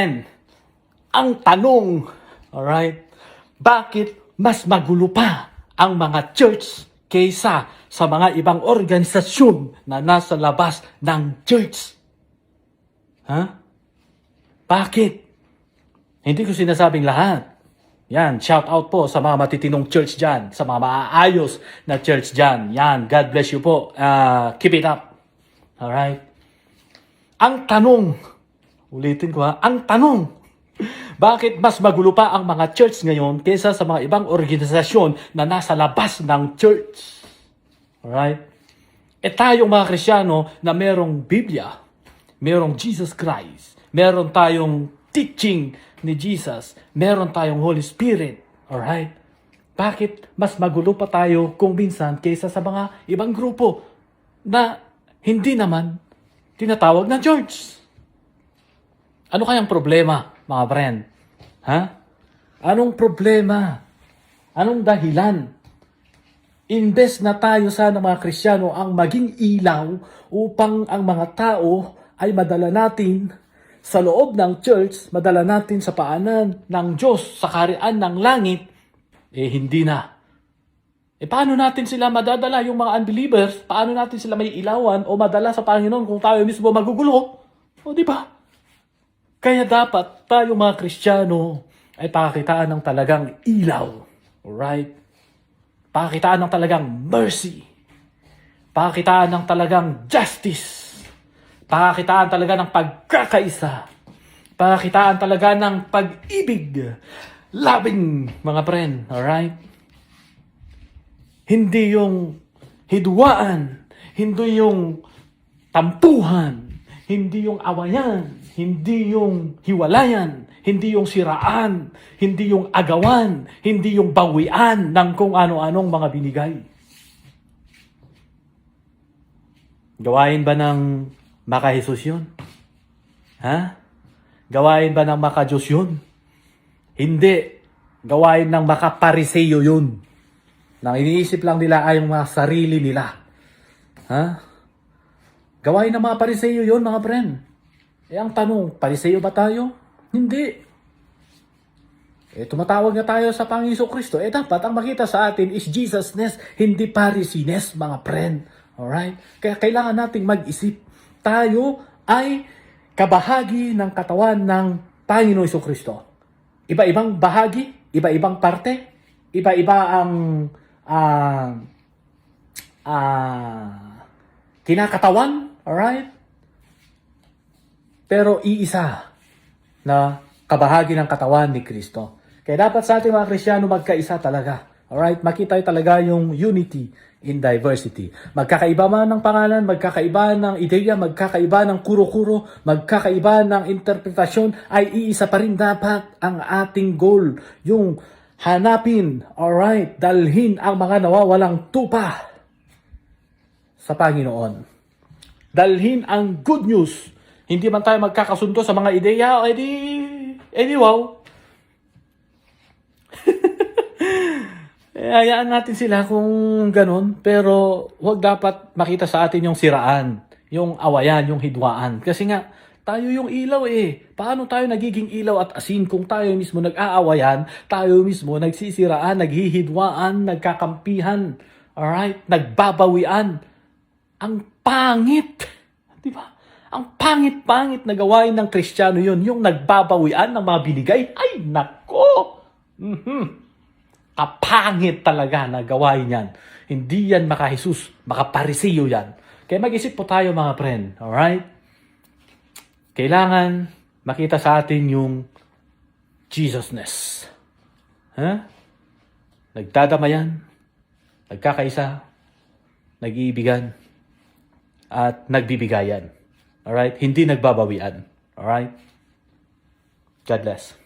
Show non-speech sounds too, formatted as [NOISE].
And ang tanong, alright, bakit mas magulo pa ang mga church kaysa sa mga ibang organisasyon na nasa labas ng church? Ha? Bakit? Hindi ko sinasabing lahat. Yan, shout out po sa mga matitinong church dyan, sa mga maaayos na church dyan. Yan, God bless you po. Ah, keep it up. Alright? Ang tanong, ulitin ko ha, ang tanong, bakit mas magulo pa ang mga church ngayon kaysa sa mga ibang organisasyon na nasa labas ng church? Alright? E tayong mga Krisyano na merong Biblia, merong Jesus Christ, meron tayong teaching ni Jesus, meron tayong Holy Spirit. Alright? Bakit mas magulo pa tayo kung minsan kaysa sa mga ibang grupo na hindi naman tinatawag na church? Ano kayang problema, mga friend? Ha? Anong problema? Anong dahilan? Imbes na tayo sana mga Kristiyano ang maging ilaw upang ang mga tao ay madala natin sa loob ng church, madala natin sa paanan ng Diyos, sa karian ng langit, eh hindi na. Eh paano natin sila madadala yung mga unbelievers? Paano natin sila may ilawan o madala sa Panginoon kung tayo mismo magugulo? O di ba? Kaya dapat tayo mga Kristiyano ay pakitaan ng talagang ilaw. Alright? Pakitaan ng talagang mercy. Pakitaan ng talagang justice. Pakitaan talaga ng pagkakaisa. Pakitaan talaga ng pag-ibig. Loving, mga friend. Alright? Hindi yung hidwaan. Hindi yung tampuhan. Hindi yung awayan. Hindi yung hiwalayan. Hindi yung siraan. Hindi yung agawan. Hindi yung bawian ng kung ano-anong mga binigay. Gawain ba ng maka Jesus yun? Ha? Gawain ba ng maka Diyos yun? Hindi. Gawain ng maka Pariseyo yun. Nang iniisip lang nila ay yung mga sarili nila. Ha? Gawain ng mga Pariseyo yun, mga friend. Eh, ang tanong, Pariseyo ba tayo? Hindi. Eh, tumatawag na tayo sa Panginoon Kristo. Eh, dapat ang makita sa atin is Jesusness, hindi Parisines, mga friend. Alright? Kaya kailangan nating mag-isip. Tayo ay kabahagi ng katawan ng Panginoon Kristo. Iba-ibang bahagi, iba-ibang parte, iba-iba ang ah ah kinakatawan, alright? Pero iisa na kabahagi ng katawan ni Kristo. Kaya dapat sa ating mga Kristiyano magkaisa talaga. Alright? Makita talaga yung unity in diversity. Magkakaiba man ng pangalan, magkakaiba ng ideya, magkakaiba ng kuro-kuro, magkakaiba ng interpretasyon, ay iisa pa rin dapat ang ating goal. Yung hanapin, alright, dalhin ang mga nawawalang tupa sa Panginoon. Dalhin ang good news. Hindi man tayo magkakasundo sa mga ideya, edi, edi wow. [LAUGHS] Eh, hayaan natin sila kung ganun, pero wag dapat makita sa atin yung siraan, yung awayan, yung hidwaan. Kasi nga, tayo yung ilaw eh. Paano tayo nagiging ilaw at asin kung tayo mismo nag-aawayan, tayo mismo nagsisiraan, naghihidwaan, nagkakampihan, alright, nagbabawian. Ang pangit, di ba? Ang pangit-pangit na gawain ng Kristiyano yun, yung nagbabawian ng mga binigay. Ay, nako! Mhm kapangit talaga na gawain yan. Hindi yan maka Jesus, maka Pariseo yan. Kaya mag-isip po tayo mga friend, alright? Kailangan makita sa atin yung Jesusness. Ha? Nagdadamayan, nagkakaisa, nag-iibigan, at nagbibigayan. Alright? Hindi nagbabawian. Alright? God bless.